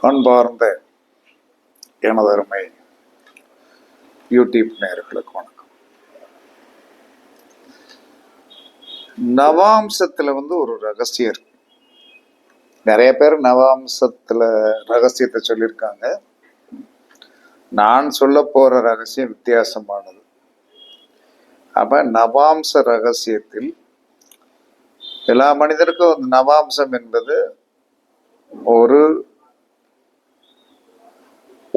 அன்பார்ந்த எனதருமை யூடியூப் நேர்களுக்கு வணக்கம். நவாம்சத்துல வந்து ஒரு ரகசியம் இருக்கு. நிறைய பேர் நவாம்சத்துல ரகசியத்தை சொல்லியிருக்காங்க. நான் சொல்ல போற ரகசியம் வித்தியாசமானது. அப்ப நவாம்ச ரகசியத்தில் எல்லா மனிதருக்கும் அந்த நவாம்சம் என்பது ஒரு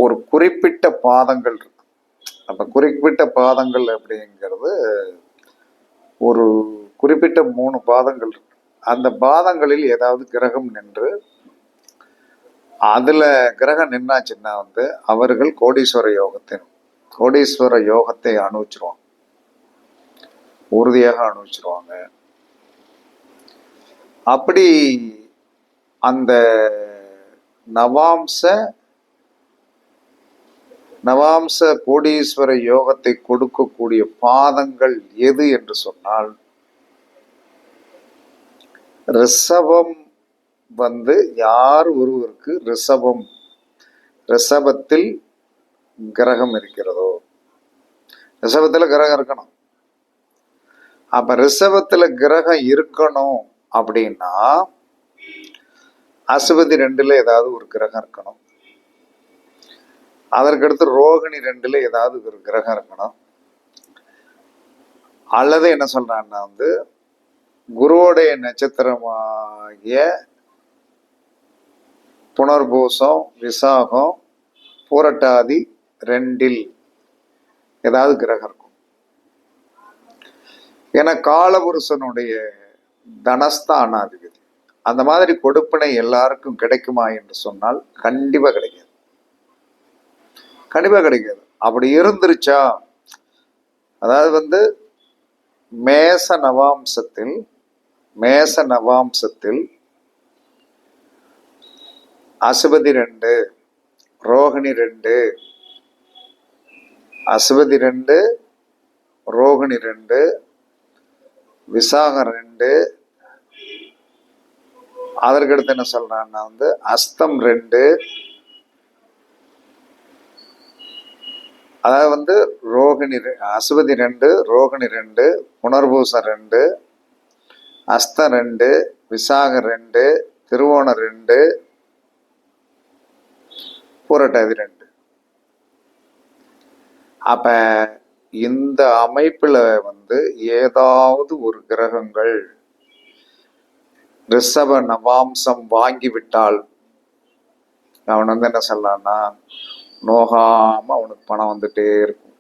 ஒரு குறிப்பிட்ட பாதங்கள் இருக்கு அப்போ குறிப்பிட்ட பாதங்கள் அப்படிங்கிறது ஒரு குறிப்பிட்ட மூணு பாதங்கள் இருக்கு. அந்த பாதங்களில் ஏதாவது கிரகம் நின்று அதுல கிரகம் நின்னாச்சுன்னா வந்து அவர்கள் கோடீஸ்வர யோகத்தின் கோடீஸ்வர யோகத்தை அனுபவிச்சிருவாங்க. உறுதியாக அனுபவிச்சிருவாங்க. அப்படி அந்த நவாம்ச நவாம்ச கோடீஸ்வர யோகத்தை கொடுக்கக்கூடிய பாதங்கள் எது என்று சொன்னால் ரிஷபம் வந்து யார் ஒருவருக்கு ரிஷபம் ரிஷபத்தில் கிரகம் இருக்கிறதோ? ரிஷபத்தில் கிரகம் இருக்கணும். அப்ப ரிஷபத்தில் கிரகம் இருக்கணும் அப்படின்னா அசுபதி ரெண்டுல ஏதாவது ஒரு கிரகம் இருக்கணும். அதற்கடுத்து ரோகிணி ரெண்டுல ஏதாவது ஒரு கிரகம் இருக்கணும். அல்லது என்ன சொல்றான்னா வந்து குருவோடைய நட்சத்திரமாகிய புனர்பூசம் விசாகம் பூரட்டாதி ரெண்டில் ஏதாவது கிரகம் இருக்கும். ஏன்னா காலபுருஷனுடைய தனஸ்தானாதிபதி. அந்த மாதிரி கொடுப்பினை எல்லாருக்கும் கிடைக்குமா என்று சொன்னால் கண்டிப்பா கிடைக்கும் கண்டிப்பா கிடைக்காது. அப்படி இருந்துருச்சா? அதாவது வந்து மேச நவாம்சத்தில் மேச நவாம்சத்தில் அசுபதி ரெண்டு ரோகிணி ரெண்டு அசுபதி ரெண்டு ரோகிணி ரெண்டு விசாகம் ரெண்டு. அதற்கடுத்து என்ன சொல்றான்னா வந்து அஸ்தம் ரெண்டு அதாவது வந்து ரோகிணி ரெ- அசுபதி ரெண்டு ரோகிணி ரெண்டு புனர்பூசம் ரெண்டு அஸ்தம் ரெண்டு விசாகம் ரெண்டு திருவோணம் ரெண்டு பூரட்டாதி ரெண்டு. அப்போ இந்த அமைப்பில் வந்து ஏதாவது ஒரு கிரகங்கள் ரிஷப நவாம்சம் வாங்கி விட்டால் அவன் வந்து என்ன சொல்லலான்னா நோகாமல் அவனுக்கு பணம் வந்துட்டே இருக்கும்.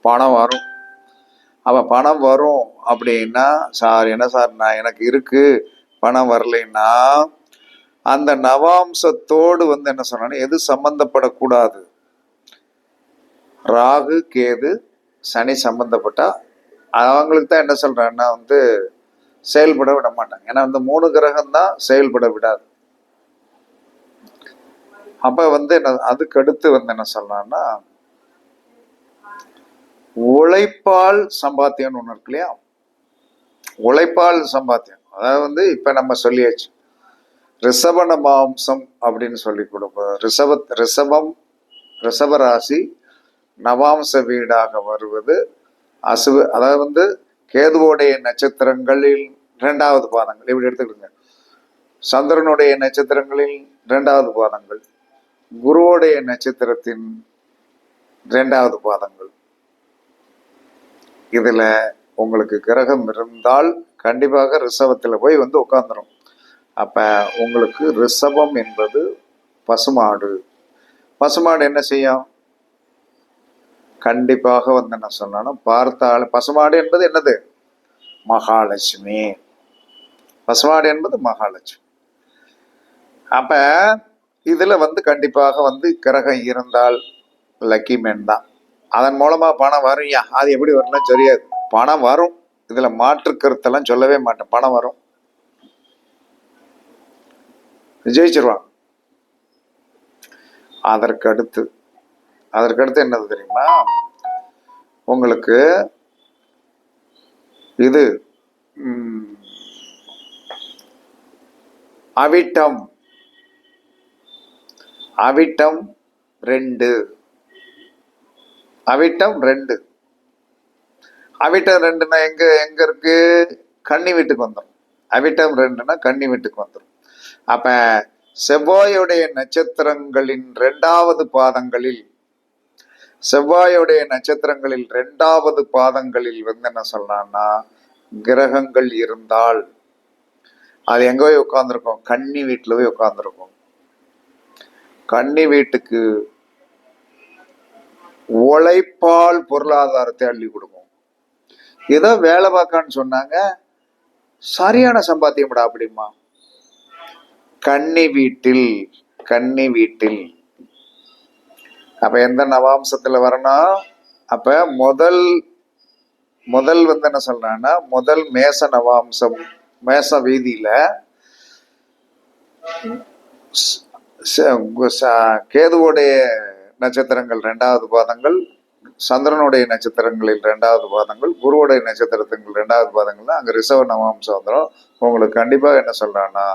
பணம் வரும். அவன் பணம் வரும் அப்படின்னா சார் என்ன சார் நான் எனக்கு இருக்கு. பணம் வரலைன்னா? அந்த நவாம்சத்தோடு வந்து என்ன சொன்னா எது சம்பந்தப்படக்கூடாது? ராகு கேது சனி சம்பந்தப்பட்டா அவங்களுக்கு தான் என்ன சொல்றேன்னா வந்து செயல்பட விட மாட்டாங்க. ஏன்னா அந்த மூணு கிரகம் தான் செயல்பட விடாது. அப்ப வந்து என்ன அதுக்கு அடுத்து வந்து என்ன சொல்லலாம்னா உழைப்பால் சம்பாத்தியம்னு ஒன்று இருக்கு இல்லையா? உழைப்பால் சம்பாத்தியம். அதாவது வந்து இப்ப நம்ம சொல்லியாச்சு ரிஷபன மாம்சம் அப்படின்னு சொல்லி கொடுப்போம். ரிஷப ரிஷபம் ரிஷபராசி நவாம்ச வீடாக வருவது அசுவ அதாவது வந்து கேதுவோடைய நட்சத்திரங்களில் இரண்டாவது பாதங்கள். இப்படி எடுத்துக்கிடுங்க சந்திரனுடைய நட்சத்திரங்களில் இரண்டாவது பாதங்கள். குருவோடைய நட்சத்திரத்தின் இரண்டாவது பாதங்கள். இதுல உங்களுக்கு கிரகம் இருந்தால் கண்டிப்பாக ரிசவத்தில் போய் வந்து உட்காந்துரும் அப்ப உங்களுக்கு ரிஷபம் என்பது பசுமாடு. பசுமாடு என்ன செய்யும்? கண்டிப்பாக வந்து என்ன சொன்னாலும் பார்த்தால் பசுமாடு என்பது என்னது? மகாலட்சுமி. பசுமாடு என்பது மகாலட்சுமி. அப்ப இதுல வந்து கண்டிப்பாக வந்து கிரகம் இருந்தால் லக்கி மேன் தான். அதன் மூலமா பணம் வரும்யா அது எப்படி வரும்னா தெரியாது. பணம் வரும். இதுல மாற்று கருத்தெல்லாம் சொல்லவே மாட்டேன். பணம் வரும். ஜெயிச்சிருவாங்க. அதற்கடுத்து அதற்கடுத்து அதற்கு அடுத்து என்னது தெரியுமா? உங்களுக்கு இது அவிட்டம். அவிட்டம் ரெண்டு. அவிட்டம் ரெண்டு. அவிட்டம் ரெண்டுனா எங்க எங்க இருக்கு? கன்னி வீட்டுக்கு வந்துடும் அவிட்டம் ரெண்டுனா கன்னி வீட்டுக்கு வந்துடும் அப்ப செவ்வாயுடைய நட்சத்திரங்களின் இரண்டாவது பாதங்களில் செவ்வாயுடைய நட்சத்திரங்களில் இரண்டாவது பாதங்களில் வந்து என்ன சொல்லலாம்னா கிரகங்கள் இருந்தால் அது எங்க போய் உட்காந்துருக்கும் கன்னி வீட்டில் போய் உட்காந்துருக்கும் கன்னி வீட்டுக்கு உழைப்பால் பொருளாதாரத்தை அள்ளி கொடுக்கும். ஏதோ வேலை பார்க்கான்னு சொன்னாங்க. சரியான சம்பாத்தியம்டா அப்படிமா கன்னி வீட்டில் கன்னி வீட்டில். அப்ப எந்த நவாம்சத்துல வரணும் அப்ப முதல் முதல் வந்து என்ன சொல்றான்னா முதல் மேச நவாம்சம் மேச வீதியில கேதுவுடைய நட்சத்திரங்கள் ரெண்டாவது பாதங்கள் சந்திரனுடைய நட்சத்திரங்களில் ரெண்டாவது பாதங்கள் குருவுடைய நட்சத்திரத்தில் ரெண்டாவது பாதங்கள் அங்கே ரிசர்வ் நவாம்சம் வந்துடும் உங்களுக்கு கண்டிப்பாக என்ன சொல்கிறான்னா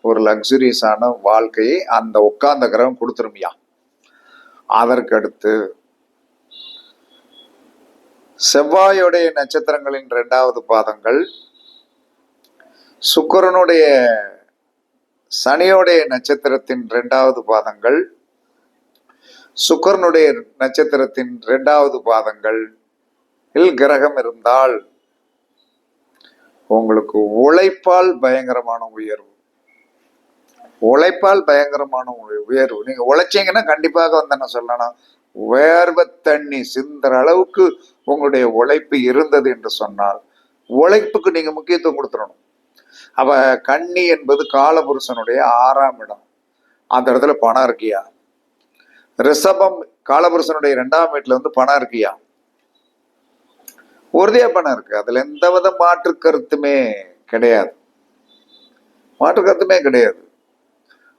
ஒரு லக்ஸுரியஸான வாழ்க்கையை அந்த உட்கார்ந்த கிரகம் கொடுத்துருமியா? அதற்கடுத்து செவ்வாயுடைய நட்சத்திரங்களின் இரண்டாவது பாதங்கள் சுக்கரனுடைய சனியோடைய நட்சத்திரத்தின் இரண்டாவது பாதங்கள் சுக்கரனுடைய நட்சத்திரத்தின் இரண்டாவது பாதங்கள். இல் கிரகம் இருந்தால் உங்களுக்கு உழைப்பால் பயங்கரமான உயர்வு. உழைப்பால் பயங்கரமான உயர்வு. நீங்க உழைச்சீங்கன்னா கண்டிப்பாக வந்து என்ன சொல்லணும் வேர்வை தண்ணி. சிந்துற அளவுக்கு உங்களுடைய உழைப்பு இருந்தது என்று சொன்னால் உழைப்புக்கு நீங்க முக்கியத்துவம் கொடுத்துடணும். அப்ப கன்னி என்பது காலபுருஷனுடைய ஆறாம் இடம். அந்த இடத்துல பணம் இருக்கியா? ரிஷபம் காலபுருஷனுடைய இரண்டாம் வீட்டுல வந்து பணம் இருக்கியா? உறுதியா பணம் இருக்கு. அதுல எந்த வித மாற்று கருத்துமே கிடையாது. மாற்று கருத்துமே கிடையாது.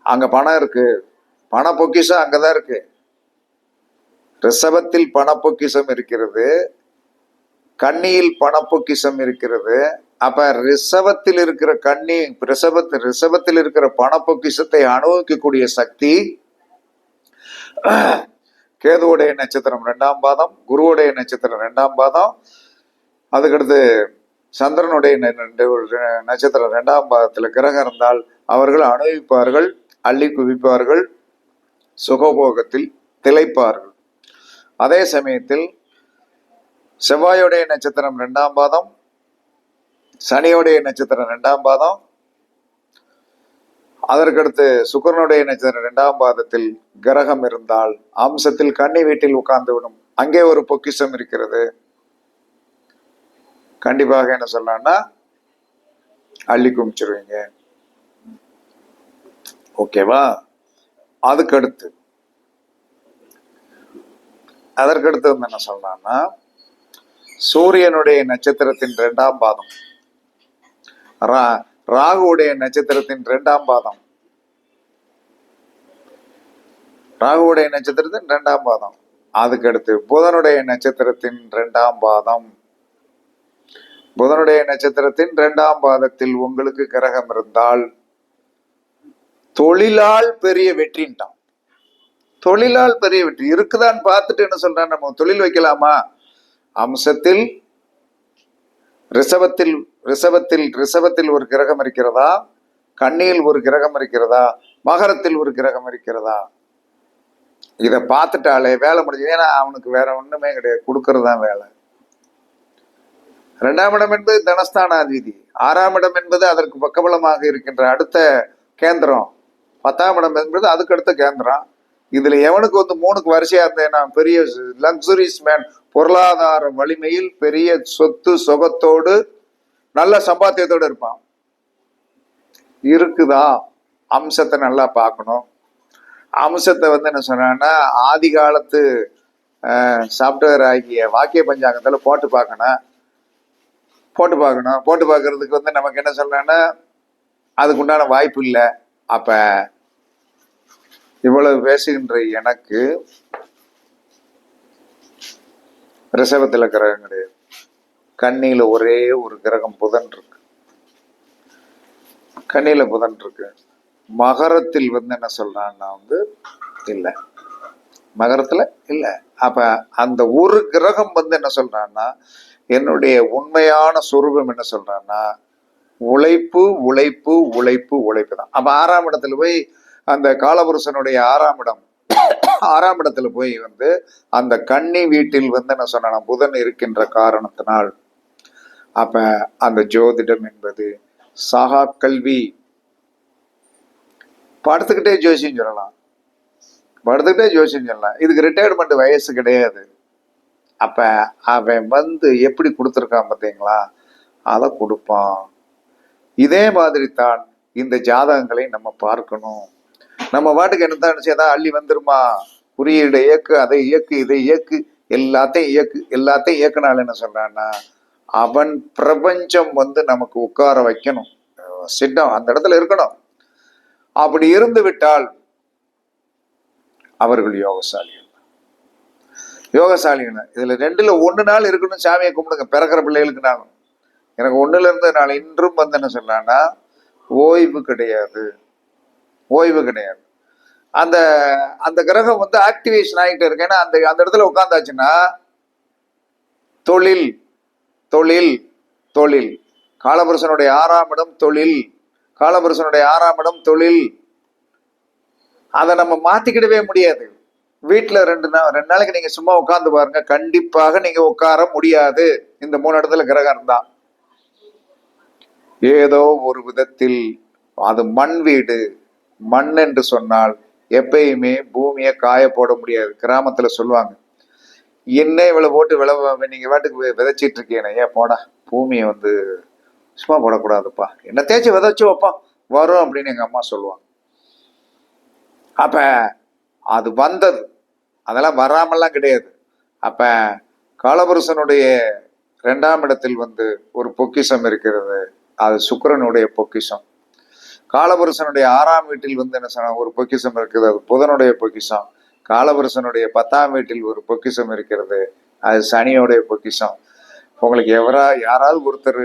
அங்க பணம் இருக்கு. பண பொக்கிஷம் அங்கதான் இருக்கு. ரிஷபத்தில் பண பொக்கிஷம் இருக்கிறது. கண்ணியில் பண பொக்கிஷம் இருக்கிறது. அப்ப ரிசவத்தில் இருக்கிற கண்ணி ரிசவத் ரிசவத்தில் இருக்கிற பண பொக்கிஷத்தை அனுபவிக்கக்கூடிய சக்தி கேதுவுடைய நட்சத்திரம் ரெண்டாம் பாதம் குருவுடைய நட்சத்திரம் ரெண்டாம் பாதம் அதுக்கடுத்து சந்திரனுடைய நட்சத்திரம் ரெண்டாம் பாதத்தில் கிரகம் இருந்தால் அவர்கள் அனுபவிப்பார்கள் அள்ளி குவிப்பார்கள் சுகபோகத்தில் திளைப்பார்கள். அதே சமயத்தில் செவ்வாயுடைய நட்சத்திரம் ரெண்டாம் பாதம் சனியுடைய நட்சத்திரம் ரெண்டாம் பாதம். அதற்கடுத்து சுக்கரனுடைய நட்சத்திரம் இரண்டாம் பாதத்தில் கிரகம் இருந்தால் அம்சத்தில் கன்னி வீட்டில் உட்கார்ந்து விடும் அங்கே ஒரு பொக்கிஷம் இருக்கிறது. கண்டிப்பாக என்ன சொல்லலாம்னா அள்ளி குமிச்சிருவீங்க. ஓகேவா அதுக்கடுத்து. அதற்கடுத்து வந்து என்ன சொல்லலாம்னா சூரியனுடைய நட்சத்திரத்தின் இரண்டாம் பாதம். ரா ராகுவுடைய நட்சத்திரத்தின் இரண்டாம் பாதம். ராகுவுடைய நட்சத்திரத்தின் இரண்டாம் பாதம். அதுக்கடுத்து புதனுடைய நட்சத்திரத்தின் இரண்டாம் பாதம். புதனுடைய நட்சத்திரத்தின் இரண்டாம் பாதத்தில் உங்களுக்கு கிரகம் இருந்தால் தொழிலால் பெரிய வெற்றின்ட்டான். தொழிலால் பெரிய வெற்றி. இருக்குதான்னு பார்த்துட்டு என்ன சொல்றான் நம்ம? தொழில் வைக்கலாமா? அம்சத்தில் ரிசவத்தில் ரிசவத்தில் ரிசவத்தில் ஒரு கிரகம் இருக்கிறதா? கண்ணியில் ஒரு கிரகம் இருக்கிறதா? மகரத்தில் ஒரு கிரகம் இருக்கிறதா? இதை பார்த்துட்டாலே வேலை முடிஞ்சு ஏன்னா அவனுக்கு வேற ஒண்ணுமே கிடையாது. கொடுக்கறது தான் வேலை. ரெண்டாம் இடம் என்பது தனஸ்தானாதிபதி. ஆறாம் இடம் என்பது அதற்கு பக்கபலமாக இருக்கின்ற அடுத்த கேந்திரம். பத்தாம் இடம் என்பது அதுக்கு அடுத்த கேந்திரம். இதுல எவனுக்கு வந்து மூணுக்கு வரிசையா இருந்தேன்னா பெரிய லக்ஸுரிஸ் மேன் பொருளாதார வலிமையில் பெரிய சொத்து சுகத்தோடு நல்ல சம்பாத்தியத்தோடு இருப்பான். இருக்குதா? அம்சத்தை நல்லா பார்க்கணும். அம்சத்தை வந்து என்ன சொன்னான்னா ஆதி காலத்து சாஃப்ட்வேர் ஆகிய வாக்கிய பஞ்சாங்கத்தில் போட்டு பார்க்கணும். போட்டு பார்க்கணும். போட்டு பார்க்கறதுக்கு வந்து நமக்கு என்ன சொல்றேன்னா அதுக்கு உண்டான வாய்ப்பு இல்லை. அப்ப இவ்வளவு பேசுகின்ற எனக்கு ரிசவத்தில் கிரகம் கிடையாது. கண்ணியில் ஒரே ஒரு கிரகம் புதன் இருக்கு. கண்ணியில் புதன் இருக்கு. மகரத்தில் வந்து என்ன சொல்கிறான்னா வந்து இல்லை. மகரத்தில் இல்லை. அப்போ அந்த ஒரு கிரகம் வந்து என்ன சொல்கிறான்னா என்னுடைய உண்மையான சொரூபம் என்ன சொல்கிறான்னா உழைப்பு உழைப்பு உழைப்பு உழைப்பு தான். அப்போ ஆறாம் இடத்துல போய் அந்த காலபுருஷனுடைய ஆறாம் இடம். ஆறாம் இடத்துல போய் வந்து அந்த கன்னி வீட்டில் வந்து என்ன சொன்னா புதன் இருக்கின்ற காரணத்தினால் அப்ப அந்த ஜோதிடம் என்பது சாகா கல்வி. படுத்துக்கிட்டே ஜோசியம் சொல்லலாம். படுத்துக்கிட்டே ஜோசியம் சொல்லலாம். இதுக்கு ரிட்டையர்மெண்ட் வயசு கிடையாது. அப்ப அவன் வந்து எப்படி கொடுத்துருக்கான் பார்த்தீங்களா? அதை கொடுப்பான். இதே மாதிரி தான் இந்த ஜாதகங்களை நம்ம பார்க்கணும். நம்ம பாட்டுக்கு என்ன தான் ஏதாவது அள்ளி வந்துருமா? குறியீடு இயக்கு அதை இயக்கு இதை இயக்கு எல்லாத்தையும் இயக்கு எல்லாத்தையும் இயக்குனால என்ன சொல்றான்னா அவன் பிரபஞ்சம் வந்து நமக்கு உட்கார வைக்கணும். சிட்டம் அந்த இடத்துல இருக்கணும். அப்படி இருந்து விட்டால் அவர்கள் யோகசாலிகள். யோகசாலிகள். இதுல ரெண்டுல ஒன்று நாள் இருக்கணும் சாமியை கும்பிடுங்க. பிறக்கிற பிள்ளைகளுக்கு நாளும் எனக்கு ஒண்ணுல இருந்து நாள். இன்றும் வந்து என்ன சொல்லலாம்னா ஓய்வு கிடையாது. ஓய்வு கிடையாது. அந்த அந்த கிரகம் வந்து ஆக்டிவேஷன் ஆகிட்டு இருக்கு. ஏன்னா அந்த அந்த இடத்துல உட்காந்தாச்சுன்னா தொழில் தொழில் தொழில். காலபுருஷனுடைய ஆறாம் இடம் தொழில். காலபுருஷனுடைய ஆறாம் இடம் தொழில். அதை நம்ம மாத்திக்கிடவே முடியாது. வீட்டில் ரெண்டு நாள் ரெண்டு நாளைக்கு நீங்க சும்மா உட்காந்து பாருங்க. கண்டிப்பாக நீங்க உட்கார முடியாது. இந்த மூணு இடத்துல கிரகம் இருந்தா ஏதோ ஒரு விதத்தில் அது மண் வீடு. மண் என்று சொன்னால் எப்பயுமே பூமியை காய போட முடியாது. கிராமத்துல சொல்லுவாங்க. என்ன இவ்வளவு போட்டு விளை நீங்க வாட்டுக்கு விதைச்சிட்டு இருக்கீங்க ஏன் போடா? பூமியை வந்து சும்மா போடக்கூடாதுப்பா. என்ன தேய்ச்சி விதைச்சு வைப்போம். வரும் அப்படின்னு எங்க அம்மா சொல்லுவாங்க. அப்ப அது வந்தது. அதெல்லாம் வராமல்லாம் கிடையாது. அப்ப காலபுருஷனுடைய ரெண்டாம் இடத்தில் வந்து ஒரு பொக்கிஷம் இருக்கிறது. அது சுக்கரனுடைய பொக்கிஷம். காலபுருஷனுடைய ஆறாம் வீட்டில் வந்து என்ன சொன்னா ஒரு பொக்கிஷம் இருக்குது. அது புதனுடைய பொக்கிஷம். காலபுருஷனுடைய பத்தாம் வீட்டில் ஒரு பொக்கிஷம் இருக்கிறது. அது சனியோடைய பொக்கிஷம். உங்களுக்கு எவரா யாராவது ஒருத்தர்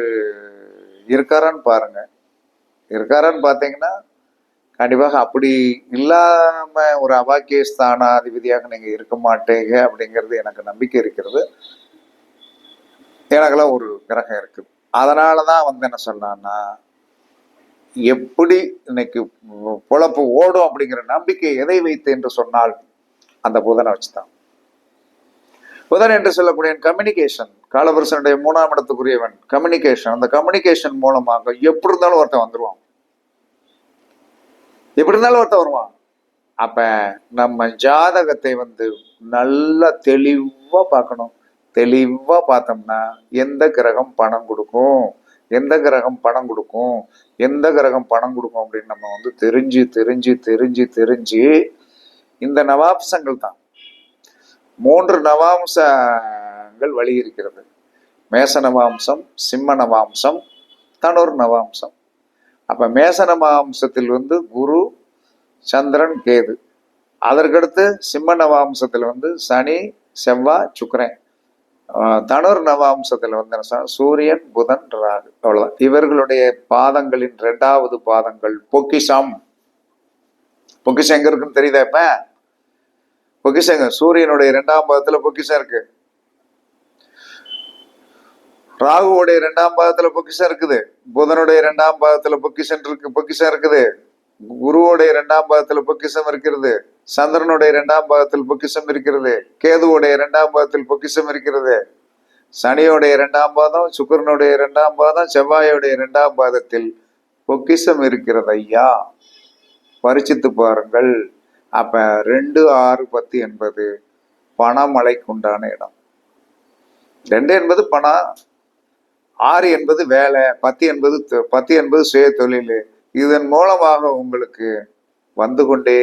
இருக்காரான்னு பாருங்க. இருக்காரான்னு பார்த்தீங்கன்னா கண்டிப்பாக அப்படி இல்லாம ஒரு அவாக்கிய ஸ்தானாதிபதியாக நீங்க இருக்க மாட்டீங்க அப்படிங்கிறது எனக்கு நம்பிக்கை இருக்கிறது. எனக்கெல்லாம் ஒரு கிரகம் இருக்குது அதனாலதான் வந்து என்ன சொன்னான்னா எப்படி இன்னைக்கு பொழப்பு ஓடும் அப்படிங்கிற நம்பிக்கை எதை வைத்து என்று சொன்னால் அந்த புதனை வச்சுதான். புதன் என்று சொல்லக்கூடிய கம்யூனிகேஷன் காலபுருஷனுடைய மூணாம் இடத்துக்குரியவன் கம்யூனிகேஷன் அந்த கம்யூனிகேஷன் மூலமாக எப்படி இருந்தாலும் ஒருத்தன் வந்துருவான். எப்படி இருந்தாலும் ஒருத்தன் வருவான். அப்ப நம்ம ஜாதகத்தை வந்து நல்லா தெளிவா பார்க்கணும். தெளிவா பார்த்தோம்னா எந்த கிரகம் பணம் கொடுக்கும்? எந்த கிரகம் பணம் கொடுக்கும்? எந்த கிரகம் பணம் கொடுக்கும் அப்படின்னு நம்ம வந்து தெரிஞ்சு தெரிஞ்சு தெரிஞ்சு தெரிஞ்சு இந்த நவாம்சங்கள் தான். மூன்று நவாம்சங்கள் வழி இருக்கிறது மேச நவாம்சம் சிம்ம நவாம்சம் தனுர் நவாம்சம். அப்ப மேச நவாம்சத்தில் வந்து குரு சந்திரன் கேது. அதற்கடுத்து சிம்ம நவாம்சத்தில் வந்து சனி செவ்வாய் சுக்கரன். தனுர் நவாம்சத்தில் வந்து என்ன சூரியன் புதன் ராகு. அவ்வளவுதான். இவர்களுடைய பாதங்களின் இரண்டாவது பாதங்கள் பொக்கிஷம். பொக்கிஷம் எங்க இருக்குன்னு தெரியுதா இப்ப? பொக்கிஷங்க சூரியனுடைய இரண்டாம் பாதத்துல பொக்கிஷம் இருக்கு. ராகுவோடைய இரண்டாம் பாதத்துல பொக்கிஷம் இருக்குது. புதனுடைய இரண்டாம் பாதத்துல பொக்கிஷம் இருக்கு பொக்கிஷம் இருக்குது. குருவோடைய இரண்டாம் பாதத்துல பொக்கிஷம் இருக்கிறது. சந்திரனுடைய இரண்டாம் பாதத்தில் பொக்கிஷம் இருக்கிறது. கேதுவோடைய இரண்டாம் பாதத்தில் பொக்கிஷம் இருக்கிறது. சனியோடைய இரண்டாம் பாதம் சுக்கிரனுடைய இரண்டாம் பாதம் செவ்வாயோடைய இரண்டாம் பாதத்தில் பொக்கிஷம் இருக்கிறது ஐயா. பரிச்சித்து பாருங்கள். அப்போ ரெண்டு ஆறு பத்து என்பது பணமழைக்குண்டான இடம். ரெண்டு என்பது பணம் ஆறு என்பது வேலை பத்து என்பது பத்து என்பது சுய தொழில் இதன் மூலமாக உங்களுக்கு வந்து கொண்டே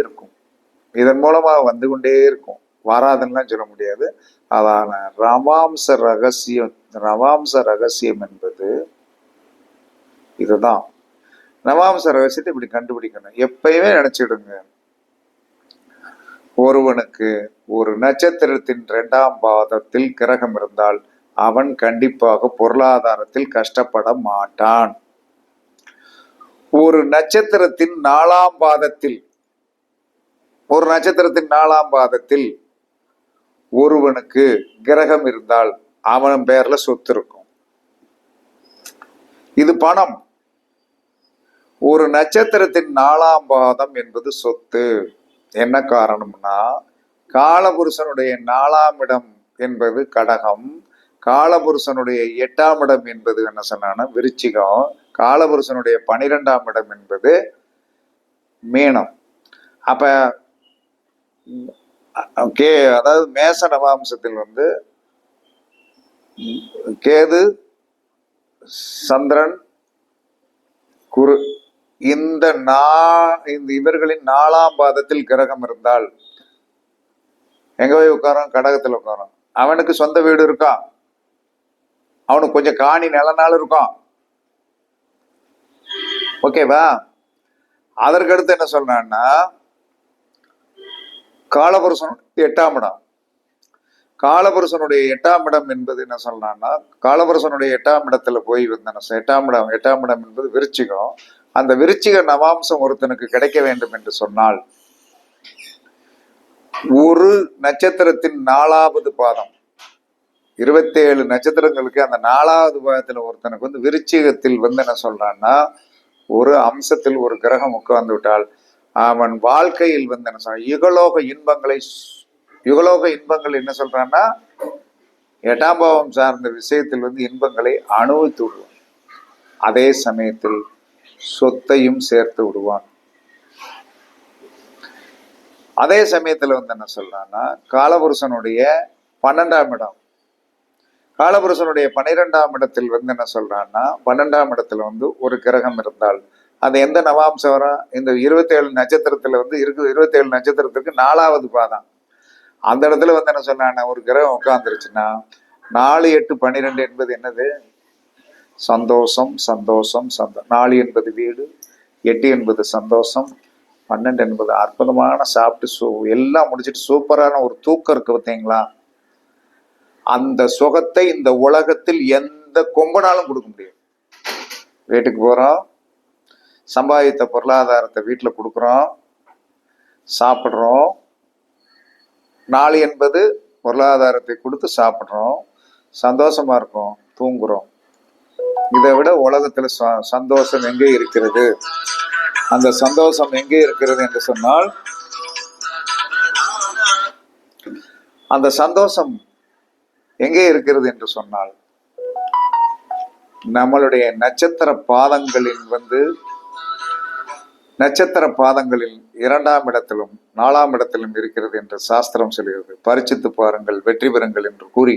இருக்கும். இதன் மூலமாக வந்து கொண்டே இருக்கும். வராதுன்னெலாம் சொல்ல முடியாது. அதான ரவாம்ச ரகசியம் ரவாம்ச ரகசியம் என்பது இதுதான். நவாம்ச ரகசியத்தை இப்படி கண்டுபிடிக்கணும். எப்பயுமே நினச்சிடுங்க. ஒருவனுக்கு ஒரு நட்சத்திரத்தின் இரண்டாம் பாதத்தில் கிரகம் இருந்தால் அவன் கண்டிப்பாக பொருளாதாரத்தில் கஷ்டப்பட மாட்டான். ஒரு நட்சத்திரத்தின் நாலாம் பாதத்தில் ஒரு நட்சத்திரத்தின் நாலாம் பாதத்தில் ஒருவனுக்கு கிரகம் இருந்தால் அவன் பேர்ல சொத்து இருக்கும். இது பணம். ஒரு நட்சத்திரத்தின் நாலாம் பாதம் என்பது சொத்து. என்ன காரணம்னா காலபுருஷனுடைய நாலாம் இடம் என்பது கடகம் காலபுருஷனுடைய எட்டாம் இடம் என்பது என்ன சொன்னான்னா விருச்சிகம் காலபுருஷனுடைய பனிரெண்டாம் இடம் என்பது மீனம். அப்ப கே அதாவது மேச நவாம்சத்தில் வந்து கேது சந்திரன் குரு இந்த நா இந்த இவர்களின் நாலாம் பாதத்தில் கிரகம் இருந்தால் எங்க போய் உட்காரோம்? கடகத்துல உட்காரோம். அவனுக்கு சொந்த வீடு இருக்கான் அவனுக்கு கொஞ்சம் காணி நிலநாள் இருக்கும் ஓகேவா அதற்கடுத்து என்ன சொல்றான்னா காலபுருஷன் எட்டாம் இடம். காலபுருஷனுடைய எட்டாம் இடம் என்பது என்ன சொல்லலாம்னா காலபுருஷனுடைய எட்டாம் இடத்துல போய் வந்து எட்டாம் இடம் எட்டாம் இடம் என்பது விருச்சிகம். அந்த விருச்சிக நவாம்சம் ஒருத்தனுக்கு கிடைக்க வேண்டும் என்று சொன்னால் ஒரு நட்சத்திரத்தின் நாலாவது பாதம் இருபத்தேழு நட்சத்திரங்களுக்கு அந்த நாலாவது பாதத்தில் ஒருத்தனுக்கு வந்து விருச்சிகத்தில் வந்து என்ன சொல்றான்னா ஒரு அம்சத்தில் ஒரு கிரகம் உட்கார்ந்து விட்டால் அவன் வாழ்க்கையில் வந்து என்ன சொல்றான் யுகலோக இன்பங்களை யுகலோக இன்பங்கள் என்ன சொல்றான்னா எட்டாம் பாவம் சார்ந்த விஷயத்தில் வந்து இன்பங்களை அனுபவித்து விடுவான். அதே சமயத்தில் சொத்தையும் சேர்த்து விடுவான். அதே சமயத்துல வந்து என்ன சொல்றான்னா காலபுருஷனுடைய பன்னெண்டாம் இடம். காலபுருஷனுடைய பன்னிரெண்டாம் இடத்தில் வந்து என்ன சொல்றான்னா பன்னெண்டாம் இடத்துல வந்து ஒரு கிரகம் இருந்தால் அது எந்த நவாம்சம் வரும் இந்த இருபத்தேழு நட்சத்திரத்துல வந்து இருக்கு இருபத்தேழு நட்சத்திரத்துக்கு நாலாவது பாதம். அந்த இடத்துல வந்து என்ன சொன்னான்னா ஒரு கிரகம் உட்காந்துருச்சுன்னா நாலு எட்டு பன்னிரெண்டு என்பது என்னது? சந்தோஷம் சந்தோஷம் சந்தோ நாலு என்பது வீடு எட்டு என்பது சந்தோஷம் பன்னெண்டு என்பது அற்புதமான சாப்பிட்டு சூ எல்லாம் முடிச்சிட்டு சூப்பரான ஒரு தூக்கம் இருக்கு பார்த்தீங்களா? அந்த சுகத்தை இந்த உலகத்தில் எந்த கொம்பனாலும் கொடுக்க முடியும். வீட்டுக்கு போகிறோம் சம்பாதித்த பொருளாதாரத்தை வீட்டில் கொடுக்குறோம் சாப்பிட்றோம். நாலு என்பது பொருளாதாரத்தை கொடுத்து சாப்பிட்றோம். சந்தோஷமாக இருக்கும் தூங்குறோம். இதை விட உலகத்துல சந்தோஷம் எங்கே இருக்கிறது? அந்த சந்தோஷம் எங்கே இருக்கிறது என்று சொன்னால் அந்த சந்தோஷம் எங்கே இருக்கிறது என்று சொன்னால் நம்மளுடைய நட்சத்திர பாதங்களில் வந்து நட்சத்திர பாதங்களில் இரண்டாம் இடத்திலும் நாலாம் இடத்திலும் இருக்கிறது என்று சாஸ்திரம் சொல்கிறது. பரிச்சித்து பாருங்கள் வெற்றி பெறுங்கள் என்று கூறி